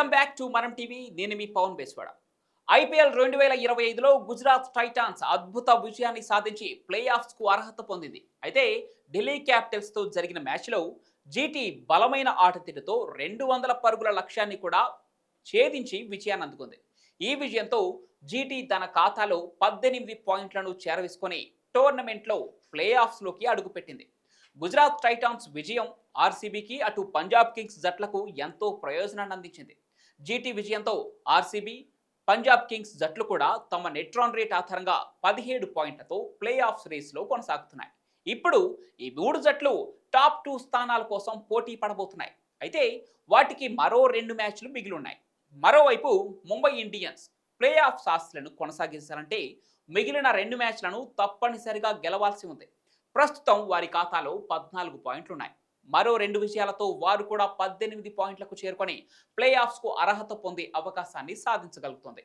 Welcome back to మనం TV నేను మీ పవన్ బేస్వాడ. ఐపీఎల్ రెండు వేల ఇరవై ఐదులో గుజరాత్ టైటాన్స్ అద్భుత విజయాన్ని సాధించి ప్లే ఆఫ్స్కు అర్హత పొందింది. అయితే ఢిల్లీ క్యాపిటల్స్తో జరిగిన మ్యాచ్లో జీటీ బలమైన ఆటతీరుతో రెండు వందల పరుగుల లక్ష్యాన్ని కూడా ఛేదించి విజయాన్ని అందుకుంది. ఈ విజయంతో జీటీ తన ఖాతాలో పద్దెనిమిది పాయింట్లను చేరవేసుకొని టోర్నమెంట్లో ప్లే ఆఫ్స్లోకి అడుగుపెట్టింది. గుజరాత్ టైటాన్స్ విజయం ఆర్సీబీకి అటు పంజాబ్ కింగ్స్ జట్లకు ఎంతో ప్రయోజనాన్ని అందించింది. జీటీ విజయంతో ఆర్సీబీ పంజాబ్ కింగ్స్ జట్లు కూడా తమ నెట్రాన్ రేట్ ఆధారంగా పదిహేడు పాయింట్లతో ప్లే ఆఫ్స్ రేస్లో కొనసాగుతున్నాయి. ఇప్పుడు ఈ మూడు జట్లు టాప్ టూ స్థానాల కోసం పోటీ పడబోతున్నాయి. అయితే వాటికి మరో రెండు మ్యాచ్లు మిగిలి ఉన్నాయి మరోవైపు ముంబై ఇండియన్స్ ప్లే ఆఫ్ సాస్లను కొనసాగించాలంటే మిగిలిన రెండు మ్యాచ్లను తప్పనిసరిగా గెలవాల్సి ఉంది. ప్రస్తుతం వారి ఖాతాలో పద్నాలుగు పాయింట్లున్నాయి. మరో రెండు విజయాలతో వారు కూడా పద్దెనిమిది పాయింట్లకు చేరుకొని ప్లే ఆఫ్స్కు అర్హత పొందే అవకాశాన్ని సాధించగలుగుతుంది.